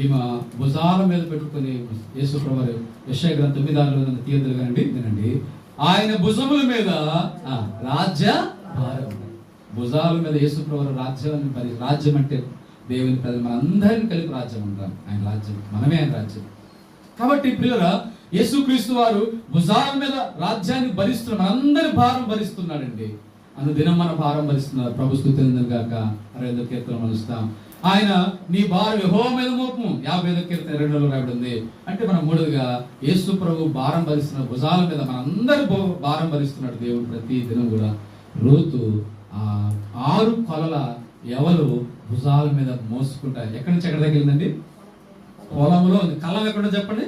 ఈమె భుజాల మీద పెట్టుకుని యేసుప్రభు ప్రభు యశయ గ్రంథ తొమ్మిది ఆరులో ఉన్న కానండి వినండి ఆయన భుజముల మీద రాజ్య భారం. భుజాల మీద యేసుప్రభు రాజ్యం రాజ్యాన్ని మరి రాజ్యం అంటే దేవుని ప్రజలు మనందరిని కలిపి రాజ్యం ఉంటాం ఆయన రాజ్యం మనమే ఆయన రాజ్యం. కాబట్టి ప్రియుల యేసుక్రీస్తు వారు భుజాల మీద రాజ్యాన్ని భరిస్తున్న మనందరి భారం భరిస్తున్నాడండి. అన్న దినం మన భారం భరిస్తున్నారు. ప్రభు స్థుతి గాక. అరవై కీర్తన మలుస్తాం. ఆయన నీ భారం యెహోవా మీద మోపము. యాభై ఐదు కీర్తన రెండులో రాబడింది అంటే మనం మూడుగా యేసు ప్రభు భారం భరిస్తున్న భుజాల మీద మనందరి భో- భారం భరిస్తున్నాడు దేవుడు ప్రతి దినం కూడా. రోతు ఆ ఆరు కొలల ఎవరు భుజాల మీద మోసుకుంటారు ఎక్కడి నుంచి ఎక్కడ తగిలిందండి? పొలంలో ఉంది. కళ్ళం ఎక్కడ చెప్పండి?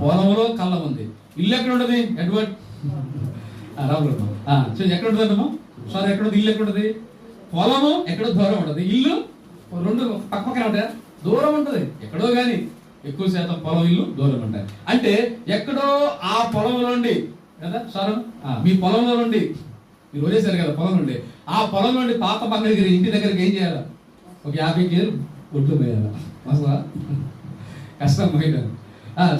పొలంలో కళ్ళం ఉంది. ఇల్లు ఎక్కడ ఉండదు ఎడ్వర్డ్? ఆ, రాములు ఆ, చూడు ఎక్కడ ఉంటుందమ్మా? సార్ ఎక్కడ ఇల్లు ఎక్కడ ఉంది పొలము ఎక్కడ దూరం ఉంటుంది ఇల్లు రెండు పక్క పక్కన ఉంటాయి? దూరం ఉంటుంది. ఎక్కడో కానీ ఎక్కువ శాతం పొలం ఇల్లు దూరం ఉంటాయి. అంటే ఎక్కడో ఆ పొలంలో నుండి కదా సార్? మీ పొలంలో నుండి మీరు వదిలేశారు కదా పొలం నుండి. ఆ పొలం నుండి పాత మంగళగిరి ఇంటి దగ్గరికి ఏం చేయాలి? ఒక యాభై కేలు ఒడ్లు పోయాలి. అసలు కష్టం పోయినారు.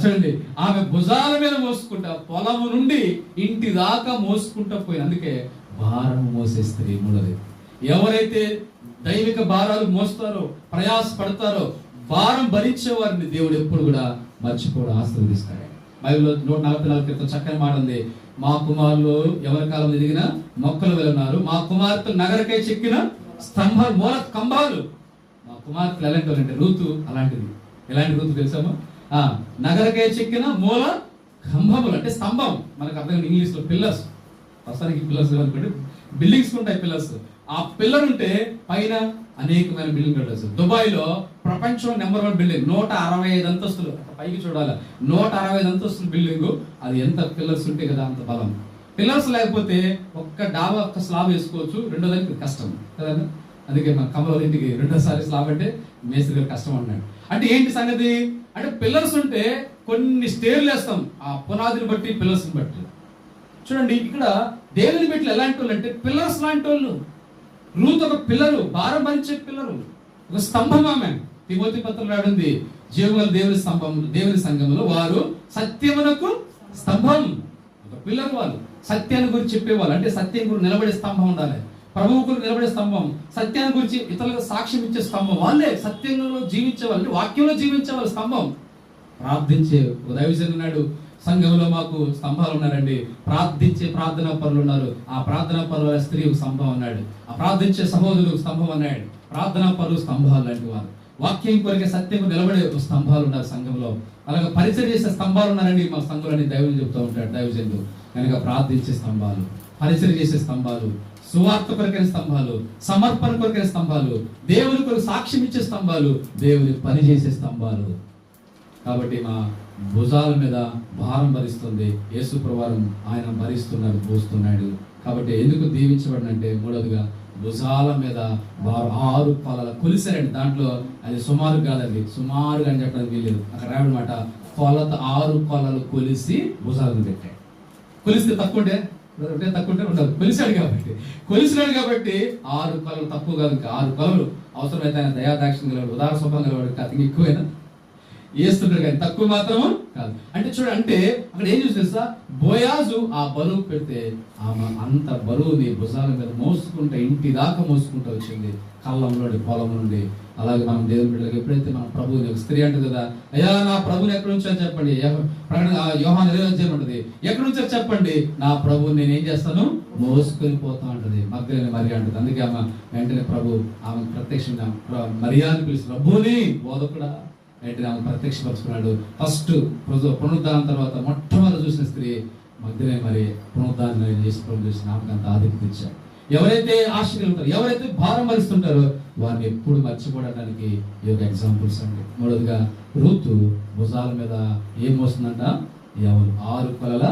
చూడండి ఆమె భుజాల మీద మోసుకుంటా పొలము నుండి ఇంటి దాకా మోసుకుంటా పోయిన. అందుకే భారం మోసే స్త్రీ మూడది ఎవరైతే దైవిక భారాలు మోస్తారో ప్రయాస పడతారో భారం భరించే వారిని దేవుడు ఎప్పుడు కూడా మర్చిపోవడం ఆశీర్వదిస్తాడు. బైబిల్లో నూట నలభై నాలుగు క్రితం చక్కని మాట ఉంది. మా కుమారులు ఎవరి కాలం ఎదిగిన మొక్కలు వెలున్నారు. మా కుమార్తె నగరకై చెక్కిన స్తంభాలు మూల కంబాలు మా కుమార్తెలు ఎలాంటి అంటే ఋతు అలాంటిది. ఎలాంటి రూతు తెలుసామా నగరకై చెక్కిన మూల కంభములు అంటే స్తంభం. మనకు అర్థం ఇంగ్లీష్లో పిల్లర్స్. ప్రస్తుతానికి పిల్లర్స్ అనుకోండి బిల్డింగ్స్ ఉంటాయి పిల్లర్స్. ఆ పిల్లర్ ఉంటే పైన అనేకమైన బిల్డింగ్ కట్టచ్చు. దుబాయ్లో ప్రపంచం నెంబర్ వన్ బిల్డింగ్. నూట అరవై ఐదు అంతస్తులు. పైకి చూడాలి? నూట అరవై ఐదు అంతస్తుల బిల్డింగ్. అది ఎంత పిల్లర్స్ ఉంటే కదా అంత బలం. పిల్లర్స్ లేకపోతే ఒక్క డాబా ఒక్క స్లాబ్ వేసుకోవచ్చు. రెండో దానికి కష్టం. కదా అందుకే మా కమల ఇంటికి రెండోసారి స్లాబ్ అంటే మేస్త్రి గారు కష్టం అన్నాడు. అంటే ఏంటి సంగతి? అంటే పిల్లర్స్ ఉంటే కొన్ని స్టేర్లు వేస్తాం. ఆ పునాదిని బట్టి పిల్లర్స్ని బట్టి. చూడండి ఇక్కడ దేవుని బిడ్డలు ఎలాంటి వాళ్ళు అంటే పిల్లర్స్ లాంటి వాళ్ళు. రూత్ ఒక పిల్లలు భారం భరించే ఒక స్తంభం ఆమె. తిమోతి పత్రం రాడింది జీవగల దేవుని స్తంభం దేవుని సంఘంలో వారు సత్యమునకు స్తంభం. ఒక పిల్లలు వాళ్ళు. సత్యాన్ని గురించి చెప్పేవాళ్ళు. అంటే సత్యం గురించి నిలబడే స్తంభం ఉండాలి. ప్రభువు నిలబడే స్తంభం. సత్యాన్ని గురించి ఇతరులకు సాక్ష్యం ఇచ్చే స్తంభం. వాళ్ళే సత్యంలో జీవించే వాళ్ళు వాక్యంలో జీవించే వాళ్ళు స్తంభం. ప్రార్థించే ఒక నాడు సంఘంలో మాకు స్తంభాలు ఉన్నారండి. ప్రార్థించే ప్రార్థనా పరులు ఉన్నారు. ఆ ప్రార్థనా పనుల స్త్రీ స్తంభం అన్నాడు. ఆ ప్రార్థించే సహోదరుడు స్తంభం అన్నాడు. ప్రార్థనా పరులు స్తంభాలు లాంటి వారు. వాక్యం కొరికే సత్యం నిలబడే ఒక స్తంభాలు ఉన్నారు సంఘంలో. అలాగే పరిచయం చేసే స్తంభాలు ఉన్నారండి మా సంఘంలో దైవం చెప్తూ ఉంటాడు దైవజనుడు కనుక ప్రార్థించే స్తంభాలు పరిచయం చేసే స్తంభాలు సువార్త కొరకైన స్తంభాలు సమర్పణ కొరకైన స్తంభాలు దేవుని కొరకు సాక్ష్యం ఇచ్చే స్తంభాలు దేవుని పని చేసే స్తంభాలు. కాబట్టి మా భుజాల మీద భారం భరిస్తుంది. యేసు ప్రవారం ఆయన భరిస్తున్నాడు పోస్తున్నాడు కాబట్టి ఎందుకు దీవించబడినంటే మూడవదిగా భుజాల మీద వారు ఆరు పొలాల కొలిసారండి దాంట్లో అది సుమారు కాదండి సుమారుగా అని చెప్పడానికి వీలేదు అక్కడ రావడం కొలత ఆరు కొలలు కొలిసి భుజాలను పెట్టాడు కొలిస్తే తక్కువ ఉంటే తక్కువ ఉంటే ఉండదు. కొలిసాడు కాబట్టి కొలిసినాడు కాబట్టి ఆరు కొలలు తక్కువ కాదు ఇంకా ఆరు కొలలు అవసరమైతే ఆయన దయాదాక్షిణ గలవాడు ఉదార స్వభావం గలవాడు అతనికి ఎక్కువైనా వేస్తుంటాడు కానీ తక్కువ మాత్రము కాదు. అంటే చూడంటే అక్కడ ఏం చూసి తెలుసా? బోయాజు ఆ బరువు పెడితే ఆమె అంత బరువుని భుజాల మీద మోసుకుంటా ఇంటి దాకా మోసుకుంటూ వచ్చింది. కళ్ళం నుండి పొలం నుండి. అలాగే మనం దేవుని బిడ్డలకు ఎప్పుడైతే మన ప్రభువుని ఒక స్త్రీ అంటది కదా అయ్యా నా ప్రభుని ఎక్కడి నుంచో చెప్పండి? ప్రకటన ఆ యోహాన్ ఉంటుంది ఎక్కడి నుంచో చెప్పండి? నా ప్రభువు నేను ఏం చేస్తాను? మోసుకొని పోతా ఉంటుంది మగ్గులని మరి అంటది. అందుకే ఆమె వెంటనే ప్రభు ఆమె ప్రత్యక్షంగా ప్ర- మరియా పిలిచి ప్రభుని బోధకుడా వెంటనే ఆమె ప్రత్యక్షపరుచుకున్నాడు. ఫస్ట్ పునరుద్ధానం తర్వాత మొట్టమొదటి చూసిన స్త్రీ మధ్యనే మరి పునరుద్ధారణ చేసుకోవడం చూసి ఆమెకు అంత ఆధిక్యత ఇచ్చారు ఎవరైతే ఆశలు ఉంటారో ఎవరైతే భారం భరిస్తుంటారో వారిని ఎప్పుడు మర్చిపోవడానికి ఈ యొక్క ఎగ్జాంపుల్స్ అండి. మూడవదిగా రూతు భుజాల మీద ఏం మోస్తుందంట? ఎవరు ఆరు కొలల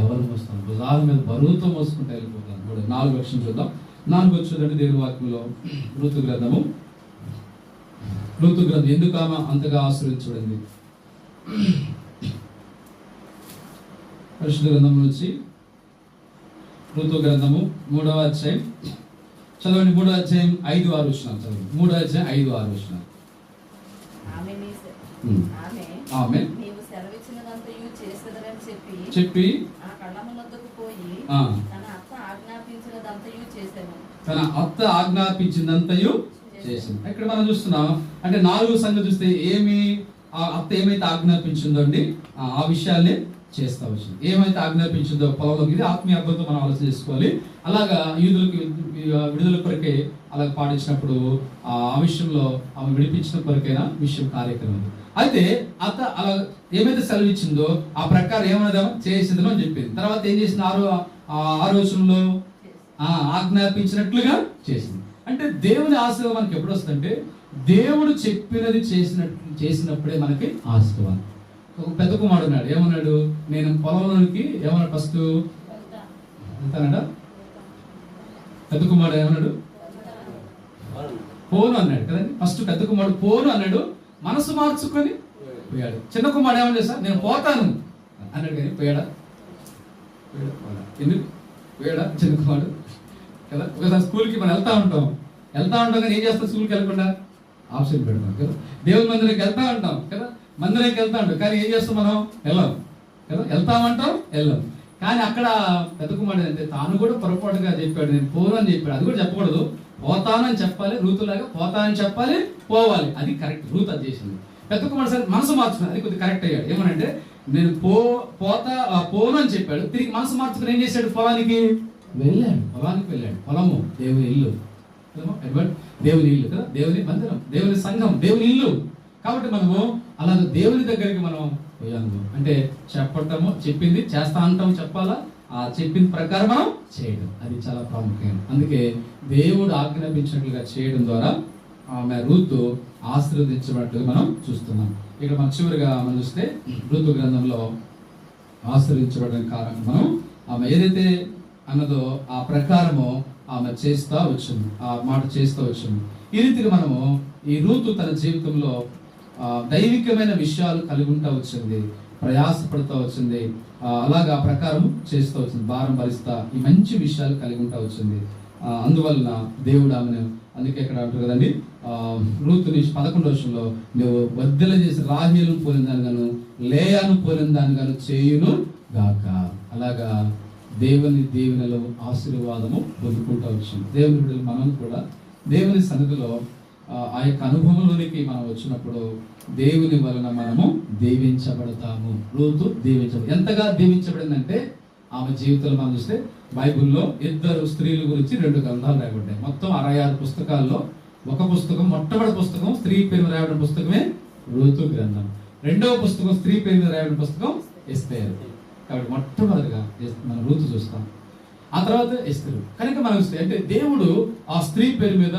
ఎవరు మోస్తాం భుజాల మీద బరువుతో మోసుకుంటూ వెళ్ళిపోతారు. మూడు నాలుగు లక్షలు చూద్దాం. నాలుగు వచ్చేదంటే దేవుని వాక్యంలో ఋతు గ్రంథము ఋతు గ్రంథం. ఎందుకు ఆమె అంతగా ఆశ్రయించబడింది? పరిశుద్ధ గ్రంథం నుంచి ఋతు గ్రంథము మూడవ అధ్యాయం. చదవండి మూడవ అధ్యాయం ఐదు ఆరు వచ్చినాం చదవండి. మూడవ అధ్యాయం ఐదు ఆరు వచ్చినాం ఆమె చెప్పి. తన అత్త ఆజ్ఞాపించినదంతయు చేసింది. ఇక్కడ మనం చూస్తున్నాం అంటే నాలుగు సంగతి చూస్తే ఏమి అత్త ఏమైతే ఆజ్ఞాపించిందో అండి ఆ ఆ విషయాల్ని చేస్తా వచ్చింది. ఏమైతే ఆజ్ఞాపించిందో పొలంలోకి ఇది ఆత్మీయ అర్థంతో మనం ఆలోచన చేసుకోవాలి. అలాగా యూదులకు విడుదల కొరకే అలా పాటించినప్పుడు ఆ విషయంలో ఆమె విడిపించిన కొరకైనా విషయం కార్యక్రమం అయితే అత్త అలా ఏమైతే సెలవిచ్చిందో ఆ ప్రకారం ఏమైనా చేసిందో అని చెప్పింది. తర్వాత ఏం చేసింది? ఆరో ఆ రోజుల్లో ఆజ్ఞాపించినట్లుగా చేసింది. అంటే దేవుని ఆశీర్వాదం మనకి ఎప్పుడు వస్తుందంటే దేవుడు చెప్పినది చేసిన చేసినప్పుడే మనకి ఆశీర్వాదం. ఒక పెద్ద కుమారుడు ఉన్నాడు. ఏమన్నాడు? నేను పొలంలోనికి ఏమన్నాడు ఫస్ట్? అంటానట పెద్ద కుమారుడు ఏమన్నాడు? పోను అన్నాడు కదండి. ఫస్ట్ పెద్ద కుమారుడు పోను అన్నాడు. మనసు మార్చుకొని పోయాడు. చిన్న కుమారుడు ఏమన్నాడు సార్ నేను పోతాను అన్నాడు కానీ పోయాడా? పోయాడా? ఎందుకు? పోయాడా? చిన్న కుమారుడు? కదా? ఒకసారి స్కూల్కి మనం వెళ్తా ఉంటాం. వెళ్తా ఉంటాం కానీ ఏం చేస్తాం స్కూల్కి వెళ్ళకుండా? ఆప్షన్ పెడతాం కదా? దేవుని మందిరానికి వెళ్తా ఉంటాం కదా? మందిరానికి వెళ్తా ఉంటాం. కానీ ఏం చేస్తాం మనం? వెళ్ళాం కదా? వెళ్తామంటాం వెళ్ళాం. కానీ అక్కడ పెద్ద కుమారుడు అంటే తాను కూడా పొరపాటుగా చెప్పాడు. నేను పోను అని చెప్పాడు. అది కూడా చెప్పకూడదు. పోతానని చెప్పాలి. రూతులాగా పోతానని చెప్పాలి. పోవాలి. అది కరెక్ట్. రూత్ అది చేసింది. పెద్ద కుమారుడు సరే మనసు మార్చుకుని అది కొద్దిగా కరెక్ట్ అయ్యాడు. ఏమనంటే నేను పో పోతా పోను అని చెప్పాడు. తిరిగి మనసు మార్చుకుని ఏం చేశాడు? పొలానికి? వెళ్ళాడు పొలానికి వెళ్ళాడు పొలము దేవుని ఇల్లు. దేవుని ఇల్లు కదా? దేవుని మందిరం దేవుని సంఘం దేవుని ఇల్లు. కాబట్టి మనము అలాగ దేవుని దగ్గరికి మనం పోయాము. అంటే చెప్పటము చెప్పింది చేస్తా అంటాం చెప్పాలా? ఆ చెప్పిన ప్రకారం మనం చేయడం. అది చాలా ప్రాముఖ్యం. అందుకే దేవుడు ఆజ్ఞాపించినట్లుగా చేయడం ద్వారా ఆమె ఋతు ఆశీర్వదించినట్లుగా మనం చూస్తున్నాం. ఇక్కడ మనం చివరిగా మనం చూస్తే ఋతు గ్రంథంలో ఆశ్రయించబడడానికి కారణం మనం ఆమె ఏదైతే అన్నదో ఆ ప్రకారము ఆమె చేస్తూ వచ్చింది ఆ మాట చేస్తూ వచ్చింది. ఈ రీతిగా మనము ఈ రూతు తన జీవితంలో దైవికమైన విషయాలు కలిగి ఉంటా వచ్చింది ప్రయాసపడుతూ వచ్చింది అలాగా ఆ ప్రకారం చేస్తూ వచ్చింది భారం భరిస్తా ఈ మంచి విషయాలు కలిగి ఉంటా వచ్చింది. అందువలన దేవుడు ఆమెను అందుకే ఇక్కడ అంటారు కదండి ఆ, రూతుని పదకొండు వర్షంలో నువ్వు వద్దెల చేసి రాహేలు పోలిన దాని గాను లేయాను పోలిన దాని గాను చేయును గాక. అలాగా దేవుని దీవెనలో ఆశీర్వాదము పొందుకుంటూ వచ్చింది. దేవుని బిడ్డలు మనం కూడా దేవుని సన్నిధిలో ఆ యొక్క అనుభవంలోనికి మనం వచ్చినప్పుడు దేవుని వలన మనము దీవించబడతాము. రోజు దీవించబడి ఎంతగా దీవించబడిందంటే ఆమె జీవితంలో మనం చూస్తే బైబిల్లో ఇద్దరు స్త్రీల గురించి రెండు గ్రంథాలు రాయబడ్డాయి. మొత్తం అరవై ఆరు పుస్తకాల్లో ఒక పుస్తకం మొట్టమొదటి పుస్తకం స్త్రీ పేరు మీద రాయబడిన పుస్తకమే ఋతు గ్రంథం. రెండవ పుస్తకం స్త్రీ పేరు మీద రాయబడిన పుస్తకం ఎస్తేరు. కాబట్టి మొట్టమొదటిగా మనం రూతు చూస్తాం. ఆ తర్వాత ఎస్తరు. కనుక మనం చూస్తే అంటే దేవుడు ఆ స్త్రీ పేరు మీద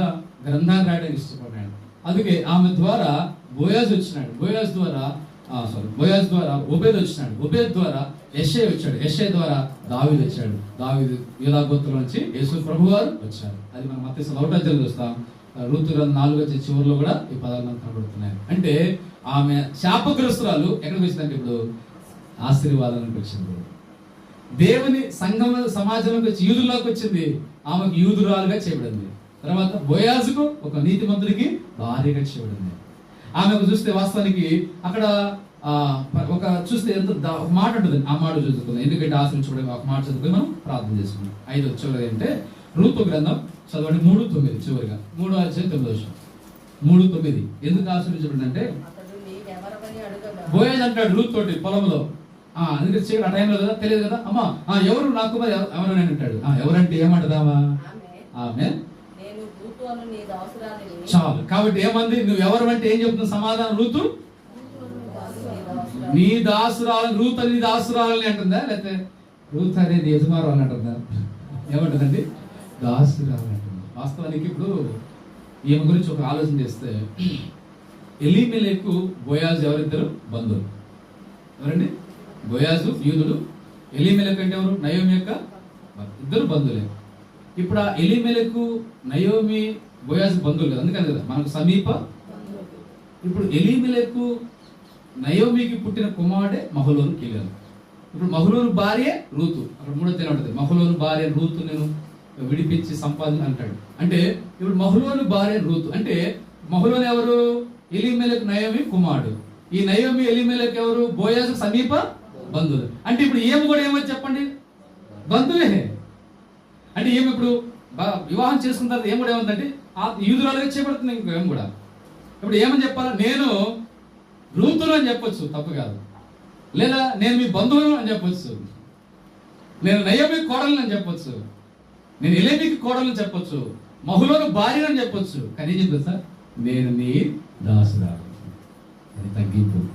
గ్రంథాన్ని రాయడానికి ఇష్టపడ్డాడు. అందుకే ఆమె ద్వారా బోయాజ్ వచ్చినాడు. బోయాజ్ ద్వారా సారీ బోయాజ్ ద్వారా ఉబేద్ వచ్చినాడు. ఉబేద్ ద్వారా ఎస్ఏ వచ్చాడు. ఎస్ఏ ద్వారా దావిద్ వచ్చాడు. దావిద్ యూదాగోత్రం నుంచి యేసు ప్రభు వారు వచ్చారు. అది మనం మత్స్సు ఒకటో చూస్తాం. ఋతు గ్రంథం నాలుగు వచ్చే చివరిలో కూడా ఈ పదాలు కనబడుతున్నాయి. అంటే ఆమె శాపగ్రస్తురాలు ఎక్కడికి వచ్చిందంటే ఇప్పుడు ఆశీర్వాదానికి వచ్చింది. దేవుని సంఘం సమాజంలోకి వచ్చి యూదుల్లోకి వచ్చింది. ఆమెకు యూదురాలుగా చేయబడింది. తర్వాత బోయాజుకు ఒక నీతిమంతుడికి భార్యగా చేయబడింది. ఆమెకు చూస్తే వాస్తవానికి అక్కడ ఆ, ఒక చూస్తే ఎంత ఒక మాట ఉంటుంది. ఆ మాట చదువుకుందాం. ఎందుకంటే ఆశ్రయించబడి ఒక మాట చదువుకుని మనం ప్రార్థన చేసుకుందాం. ఐదు చివరి అంటే రూపు గ్రంథం చదవండి. మూడు తొమ్మిది చివరిగా. మూడు అధ్యాయం తొమ్మిది వచ్చిన. మూడు తొమ్మిది. ఎందుకు ఆశ్రయించబడింది అంటే అతడు నీవెవరవని అడుగగా. బోయేజ్ అంటాడు రూత్ తోటి పొలంలో. అందుకే చీకటి ఆ టైంలో కదా తెలియదు కదా. అమ్మా ఎవరు నాకు ఎవరు అని అంటాడు ఎవరంటే ఏమంటదామా ఆమె. నేను నీ చాలు. కాబట్టి ఏమంది? నువ్వు ఎవరు అంటే ఏం చెప్తుంది సమాధానం? రూతు? నీ నీ. దాసురాలు రూత్ అని దాసురాలని అంటుందా? లేకపోతే రూత్ అనేది యజమారు అని అంటుందా? ఏమంటుందండి? దాసురాలు అంటుంది. వాస్తవానికి ఇప్పుడు ఈమె గురించి ఒక ఆలోచన చేస్తే ఎలీమెలకు బోయాజ్ ఎవరిద్దరు? బంధువులు. ఎవరండి? బోయాజు యూదుడు ఎలిమెలకు అంటే ఎవరు? నయోమి యొక్క ఇద్దరు బంధువులే. ఇప్పుడు ఆ ఎలిమెలకు నయోమి బోయాజు బంధువులు కదా? అందుకని కదా. మనకు సమీప ఇప్పుడు ఎలిమెలకు నయోమికి పుట్టిన కుమారుడే మహులోను కిలియను. ఇప్పుడు మహులోను భార్య రూతు. అక్కడ మూడో తేడా ఉంటుంది. మహులోను భార్య రూతు నేను విడిపించి సంపాదన అంటాడు. అంటే ఇప్పుడు మహులోను భార్య రూతు. అంటే మహులోని ఎవరు? ఎలిమెలకు నయోమి కుమారుడు. ఈ నయోమి ఎలిమెలకు ఎవరు? బోయాజు సమీప బంధువులు. అంటే ఇప్పుడు ఏమి కూడా ఏమని చెప్పండి? బంధువే. అంటే ఏమి ఇప్పుడు బా- వివాహం చేసుకున్న తర్వాత ఏం కూడా ఏముందంటే ఆ యూదురాలుగా చేయబడుతుంది ఇంకో ఏం కూడా. ఇప్పుడు ఏమని చెప్పాలా? నేను రూతులు అని చెప్పొచ్చు తప్పు కాదు. లేదా నేను మీ బంధువులు అని చెప్పొచ్చు. నేను నయోమి కోడలు అని చెప్పొచ్చు. నేను ఇలేమికి కోడలు అని చెప్పొచ్చు. మహులోను భార్యను అని చెప్పొచ్చు. కానీ ఏం సార్? నేను నీ దాసురాలు. అది తగ్గింపు.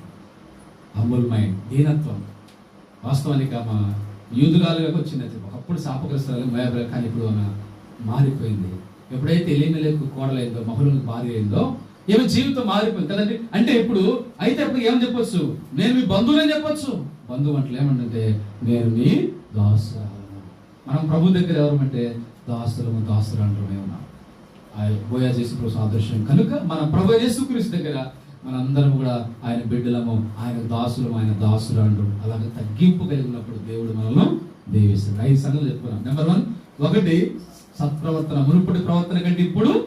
హంబుల్ మైండ్ దీనత్వం. వాస్తవానికి ఆమె యూదురాలుగా వచ్చింది. అది ఒకప్పుడు శాపగ్రస్తాలు మయాబులు కానీ ఇప్పుడు ఆమె మారిపోయింది. ఎప్పుడైతే ఎలిమెలకు కోడలైందో మహులకు భార్య అయిందో ఏమి జీవితం మారిపోయింది కదండి. అంటే ఇప్పుడు అయితే ఇప్పుడు ఏమని చెప్పొచ్చు? నేను మీ బంధువులని చెప్పొచ్చు. బంధువు అంటే ఏమంటే నేను మీ దాసురాలు. మనం ప్రభు దగ్గర ఎవరమంటే దాసులము దాసులు అంటూనే ఉన్నాం. బోయా చేసు సాదృశ్యం. కనుక మన ప్రభు యేసుక్రీస్తు దగ్గర మనందరం కూడా ఆయన బిడ్డలము ఆయన దాసులము ఆయన దాసులు అంటూ అలాగే తగ్గింపు కలిగి ఉన్నప్పుడు దేవుడు మనల్ని దేవిస్తాడు. ఐదు సంగతులు చెప్పుకున్నాం. నెంబర్ వన్ ఒకటి సత్ప్రవర్తన మునుపటి ప్రవర్తన కంటే ఇప్పుడు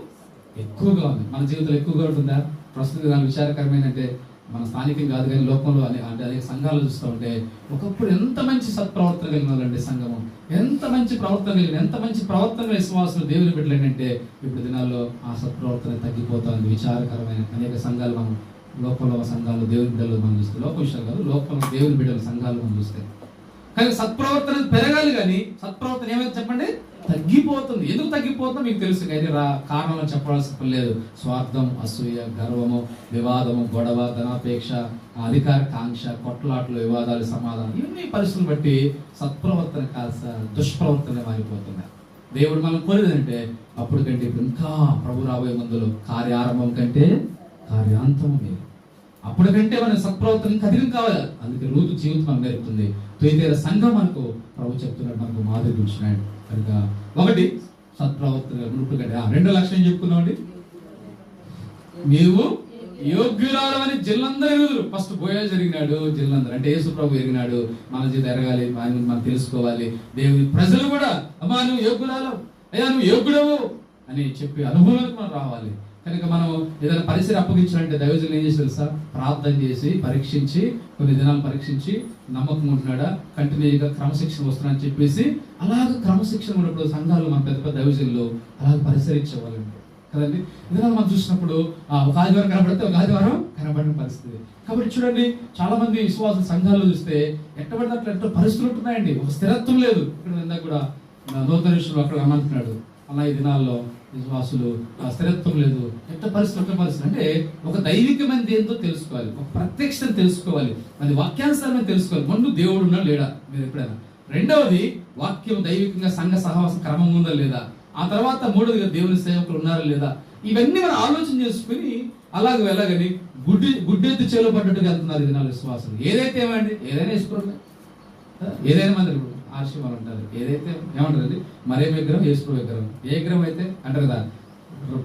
ఎక్కువగా ఉంది. మన జీవితంలో ఎక్కువగా ఉంటుందా? ప్రస్తుతం దాని విచారకరమైనంటే మన స్థానికం కాదు కానీ లోకంలో అనే అంటే అనేక సంఘాలు చూస్తూ ఉంటే ఒకప్పుడు ఎంత మంచి సత్ప్రవర్తన కలిగిన వాళ్ళండి సంఘము. ఎంత మంచి ప్రవర్తన కలిగిన ఎంత మంచి ప్రవర్తన విశ్వాసులు దేవుని పెట్టలేనంటే ఇప్పుడు దినాల్లో ఆ సత్ప్రవర్తన తగ్గిపోతుంది. విచారకరమైన అనేక సంఘాలు మనం లోపల సంఘాలు దేవుని బిడ్డలు మనం చూస్తే లోక విషయాలు కాదు లోపల దేవుని బిడ్డల సంఘాలు మనం చూస్తే. కానీ సత్ప్రవర్తన పెరగాలి కానీ సత్ప్రవర్తన ఏమైనా చెప్పండి? తగ్గిపోతుంది. ఎందుకు తగ్గిపోతుందో? మీకు తెలుసు కానీ రా కారణంలో చెప్పాల్సిన పని లేదు. స్వార్థం అసూయ గర్వము వివాదము గొడవ ధనాపేక్ష అధికార కాంక్ష కొట్లాట్లు వివాదాలు సమాధానం ఇవన్నీ పరిస్థితులు బట్టి సత్ప్రవర్తన కాస్త దుష్ప్రవర్తన మారిపోతుంది దేవుడు మనం కోరేదంటే అప్పుడు కంటే ఇప్పుడు ఇంకా ప్రభు రాబోయే మందులు కార్యారంభం కంటే కార్యాంతము మీరు అప్పుడు కంటే మన సత్ప్రవర్తన ఇంకా కావాలి. అందుకే రోజు జీవితం మనం నేర్పుతుంది. తొలితేర సంఘం మనకు ప్రభు చెప్తున్నాడు మనకు మాదిరి కూర్చున్నాడు కనుక ఒకటి సత్ప్రవర్తన మునుపు కంటే ఆ, రెండో లక్షణం చెప్పుకున్నామండి? నీవు యోగ్యురాలు అని జిల్లందరూ ఎరుగుదురు ఫస్ట్ పోయా జరిగినాడు జిల్లందరూ. అంటే యేసు ప్రభు ఎరిగినాడు. మన జీవితం ఎరగాలి ఆయన మనం తెలుసుకోవాలి. దేవుని ప్రజలు కూడా అమ్మా నువ్వు యోగ్యురాలు. అయ్యా నువ్వు యోగ్యుడవు అని చెప్పి అనుభవాలకు మనం రావాలి. కనుక మనం ఏదైనా పరిసర అప్పగించాలంటే దైవజనులు ఏం చేసి తెలుసా? ప్రార్థన చేసి పరీక్షించి కొన్ని దినాలు పరీక్షించి నమ్మకం ఉంటున్నాడా? కంటిన్యూగా క్రమశిక్షణ వస్తున్నా అని చెప్పేసి అలాగ క్రమశిక్షణ ఉన్నప్పుడు సంఘాలు మన పెద్ద పెద్ద దైవజనులు అలాగ పరిసరించేవాళ్ళండి. కదండి? ఇదిలా మనం చూసినప్పుడు ఆ, ఒక ఆదివారం కనబడితే ఒక ఆదివారం కనబడిన పరిస్థితి. కాబట్టి చూడండి చాలా మంది విశ్వాస సంఘాలు చూస్తే ఎట్టబడితే అట్లా ఎంతో పరిస్థితులు ఉంటున్నాయండి. ఒక స్థిరత్వం లేదు. ఇక్కడ ఇందాక కూడా నూతన విషయంలో అక్కడ అమ్మంటున్నాడు అలా ఈ దినాల్లో విశ్వాసులు ఆ స్థిరత్వం లేదు. ఎట్ట పరిస్థితి ఎట్ట పరిస్థితి? అంటే ఒక దైవికమైనది ఏందో తెలుసుకోవాలి. ఒక ప్రత్యక్షం తెలుసుకోవాలి. అది వాక్యానుసారమైన తెలుసుకోవాలి. ముందు దేవుడు ఉన్నా లేడా? మీరు ఎప్పుడైనా. రెండవది వాక్యం దైవికంగా సంఘ సహవాసం క్రమం ఉందా లేదా? ఆ తర్వాత మూడవదిగా దేవుని సేవకులు ఉన్నారా లేదా? ఇవన్నీ మనం ఆలోచన చేసుకుని అలాగ వెళ్ళగని గుడ్డి గుడ్డెత్తి చేలో పడ్డట్టుగా వెళ్తున్నారు దినాలు నా విశ్వాసం ఏదైతే ఏమండి? ఏదైనా వేసుకోవడమే ఏదైనా మంది ఆశీర్వాదాలు అంటారు ఏదైతే ఏమంటారు అది? మరే విగ్రహం వేసుకో విగ్రహం. ఏ విగ్రహం అయితే అంటారు కదా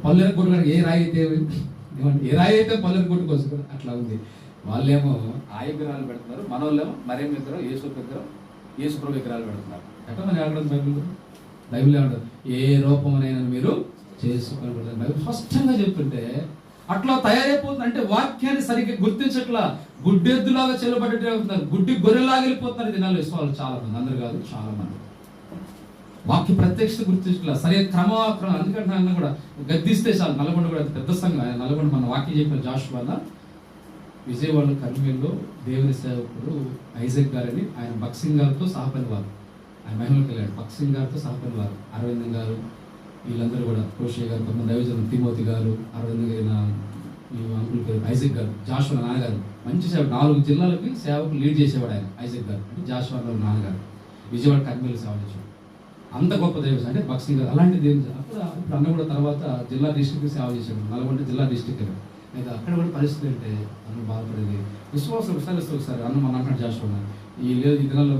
పల్లెలు కొట్టు ఏ రాయి అయితే ఏ రాయి అయితే పల్లెర కొట్టుకోవచ్చు అట్లా ఉంది. వాళ్ళేమో ఆ విగ్రహాలు పెడుతున్నారు మన వాళ్ళేమో మరే విగ్రహం యేసు విగ్రహం యేసు విగ్రహాలు పెడుతున్నారు. ఎట్లా మనం ఏమంటారు బైబిల్? బైబిల్ ఏమంటారు ఏ రూపమునైనా మీరు చేసుకొని బైబిల్ స్పష్టంగా చెప్తుంటే అట్లా తయారైపోతుంది అంటే వాక్యాన్ని సరిగ్గా గుర్తించట్లా. గుడ్డెద్దులాగా చెల్లబడ్డట్టు అవుతున్నారు గుడ్డి గొర్రెలాగా వెళ్ళిపోతున్నారు ఈ దినాలు విశ్వాలు చాలా మంది. అందరు కాదు చాలా మంది. వాక్య ప్రత్యక్షత గుర్తించట్లా. సరే క్రమ క్రమ అందుకంటే ఆయన కూడా గద్దిస్తే చాలు. నల్గొండ కూడా పెద్ద సంఘం. ఆయన నల్గొండ మన వాక్యం చెప్పిన జాషువా విజయవాడ కర్మీల్లో దేవుని సేవకుడు ఐజక్ గారని ఆయన బక్సింగ్ గారితో సహపని వారు ఆయన మహిళలకు వెళ్ళాడు బక్సింగ్ గారితో సహపని వారు అరవింద్ గారు వీళ్ళందరూ కూడా కోషే గారు కొంతమంది దైవజనం తిమోతి గారు అరవింద్ గారి నా- ఈ అంకుల్ పేరు ఐజక్ గారు జాషువా నాన్నగారు మంచి సేవ నాలుగు జిల్లాలకి సేవకు లీడ్ చేసేవాడు ఆయన ఐజక్ గారు. అంటే జాషువా గారు నాన్నగారు విజయవాడ కర్మీలు సేవ చేసేవాడు అంత గొప్ప దైవం అంటే బక్సింగ్ గారు. అలాంటి దేవుని అప్పుడు ఇప్పుడు అన్న కూడా తర్వాత జిల్లా డిస్ట్రిక్ట్ సేవ చేశాడు. నల్గొండ జిల్లా డిస్ట్రిక్ట్ అయితే అక్కడ కూడా పరిస్థితి అంటే అన్న బాధపడేది. విశ్వాసం విస్తరిస్తూ ఒకసారి అన్న మన అంటున్నాడు జాషువా ఈ లేదు ఈ దినాల్లో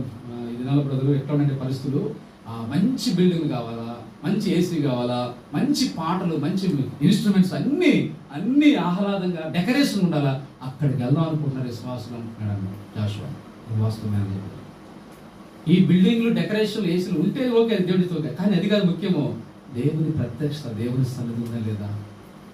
ఈ దినాల బ్రదరు ఎట్లా ఉండే పరిస్థితులు? ఆ, మంచి బిల్డింగ్ కావాలా? మంచి ఏసీ కావాలా? మంచి పాటలు మంచి ఇన్స్ట్రుమెంట్స్ అన్ని అన్ని ఆహ్లాదంగా డెకరేషన్ ఉండాలా? అక్కడికి వెళ్దాం అనుకుంటున్నారు విశ్వాసులు అంటున్నాడు జాషువా. ఈ బిల్డింగ్లు డెకరేషన్ ఏసీలు ఉంటే ఓకే దేవుడితో ఓకే కానీ అది కాదు ముఖ్యము. దేవుని ప్రత్యక్షత దేవుని సన్నిధి ఉందా లేదా?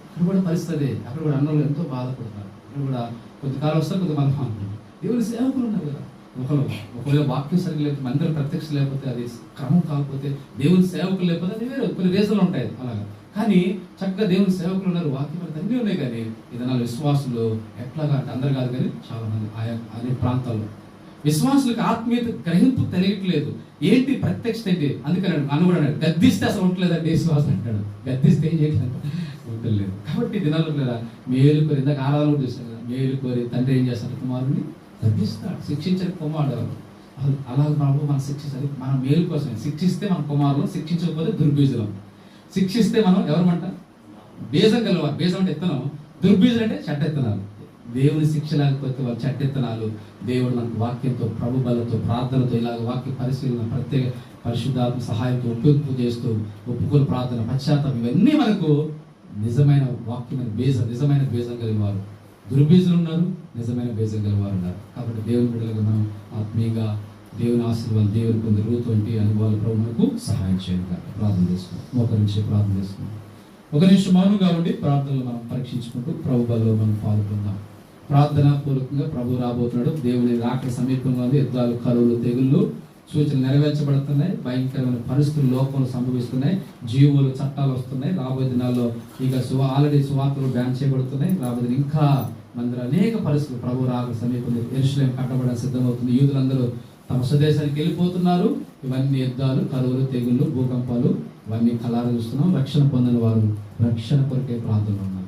అక్కడ కూడా పరిస్థితి అక్కడ కూడా అన్నోళ్ళు ఎంతో బాధపడుతున్నారు. అక్కడ కూడా కొంతకాలం వస్తారు కొంతమంది మాత్రం దేవుని సేవకులు ఉన్నారు కదా. ఒకరు ఒకవేళ వాక్యం సరిగ్గా లేకపోతే మందిరం ప్రత్యక్ష లేకపోతే అది క్రమం కాకపోతే దేవుని సేవకులు లేకపోతే అది వేరే కొన్ని రీజన్లు ఉంటాయి అలాగా. కానీ చక్కగా దేవుని సేవకులు ఉన్నారు వాక్యం అనేది అన్నీ ఉన్నాయి కానీ ఏదైనా విశ్వాసులు ఎట్లాగా అంటే అందరు కాదు కానీ చాలా మంది ఆయా అనే ప్రాంతాల్లో. విశ్వాసులకు ఆత్మీయత గ్రహింపు తెలియట్లేదు. ఏంటి ప్రత్యక్షత ఏంటి? అందుకని అనుకున్నాడు కూడా గద్దిస్తే అసలు ఉండలేదండి విశ్వాసం అంటాడు. గద్దిస్తే ఏం చేయట్లేదు. ఉండలేదు. కాబట్టి దినాలు కదా లేదా మేలు కోరి ఇందాక ఆరాధన కూడా చూసాను కదా మేలు కోరి తండ్రి ఏం చేస్తాడు? కుమారుని గద్దిస్తాడు శిక్షించని కుమారుడు అలా ప్రభు మనం శిక్షించాలి మన మేలు కోసమే. శిక్షిస్తే మన కుమారులు శిక్షించకపోతే దుర్బీజులం. శిక్షిస్తే మనం ఎవరమంట? బీజం కలవాలి బీజం అంటే ఇత్తనం దుర్బీజులు అంటే చెడ్డ దేవుని శిక్ష లేకపోతే వాళ్ళు చెడ్డెత్తనాలు. దేవుడు మనకు వాక్యంతో ప్రభుబలతో ప్రార్థనతో ఇలాగ వాక్య పరిశీలన ప్రత్యేక పరిశుద్ధాత్మ సహాయంతో ఒప్పింపు చేస్తూ ఒప్పుకొని ప్రార్థన పశ్చాత్తాపం ఇవన్నీ మనకు నిజమైన వాక్యమైన బీజం నిజమైన బీజం కలిగిన వారు. దుర్బీజులు ఉన్నారు నిజమైన బీజం గల వారు ఉన్నారు. కాబట్టి దేవుని బిడ్డలుగా మనం ఆత్మీయంగా దేవుని ఆశీర్వాదం దేవుని పొంది రూతు అనుభవాలు ప్రభు మనకు సహాయం చేయండి ప్రార్థన చేసుకున్నాం ఒక నుంచి ప్రార్థన చేసుకుందాం. ఒక నిమిషం మౌనంగా ఉండి ప్రార్థనలు మనం పరీక్షించుకుంటూ ప్రభు బలో మనం పాల్గొందాం. ప్రార్థనా పూర్వకంగా ప్రభు రాబోతున్నాడు. దేవుని రాక సమీపంగా యుద్ధాలు కరువులు తెగుళ్ళు సూచనలు నెరవేర్చబడుతున్నాయి. భయంకరమైన పరిస్థితులు లోపలు సంభవిస్తున్నాయి. జీవులు చట్టాలు వస్తున్నాయి. రాబోయే దినాల్లో ఇంకా సువా ఆల్రెడీ సువార్తలు బ్యాన్ చేయబడుతున్నాయి. రాబోయే ఇంకా మందిర అనేక పరిస్థితులు ప్రభు రాక సమీపంలో ఎరుసలేం కట్టబడడానికి సిద్ధమవుతుంది యూదులందరూ తమ స్వదేశానికి వెళ్ళిపోతున్నారు. ఇవన్నీ యుద్ధాలు కరువులు తెగుళ్ళు భూకంపాలు ఇవన్నీ కళాలు చూస్తున్నాం. రక్షణ పొందిన వారు రక్షణ కొరకే ప్రాంతంలో ఉన్నారు.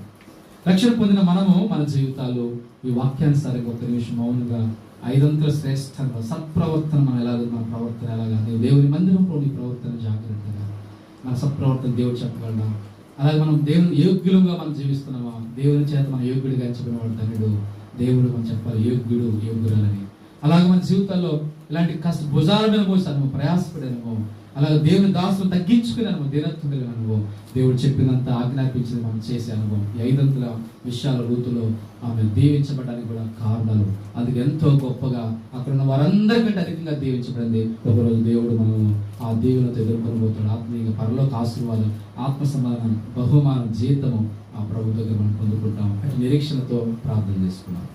రక్షణ పొందిన మనము మన జీవితాలు ఈ వాక్యానుసారంగా ఒక నిమిషం మౌనంగా ఐదంతుల శ్రేష్టంగా సత్ప్రవర్తన మనం ఎలాగో మన ప్రవర్తన ఎలాగా దేవుని మందిరంలో నీ ప్రవర్తన జాగ్రత్తగా మన సత్ప్రవర్తన దేవుడు చెప్పగలడా? అలాగే మనం దేవుని యోగ్యులుగా మనం జీవిస్తున్నామా? దేవుని చేత మన యోగ్యుడిగా ఎంచబడిన వాడు ధనుడు. దేవుడు మనం చెప్పాలి యోగ్యుడు యోగ్యురాలని. అలాగే మన జీవితాల్లో ఇలాంటి కష్ట భుజాల మీద మోసి అనుభవం అలాగే దేవుని దాసులు తగ్గించుకునే అనుభవం దీనత్వం కలిగిన అనుభవం. దేవుడు చెప్పినంత ఆజ్ఞాపించింది మనం చేసే అనుభవం. ఈ ఐదంతుల విషయాల రూతులో ఆమె దీవించబడడానికి కూడా కారణాలు. అది ఎంతో గొప్పగా అక్కడ ఉన్న వారందరికంటే అధికంగా దీవించబడింది. ఒకరోజు దేవుడు మనం ఆ దీవులతో ఎదుర్కొని పోతాడు. ఆత్మీయంగా పరలోక ఆశీర్వాదం ఆత్మ సమాధానం బహుమానం జీతము ఆ ప్రభు దగ్గర మనం పొందుకుంటాం. నిరీక్షణతో ప్రార్థన చేసుకున్నాం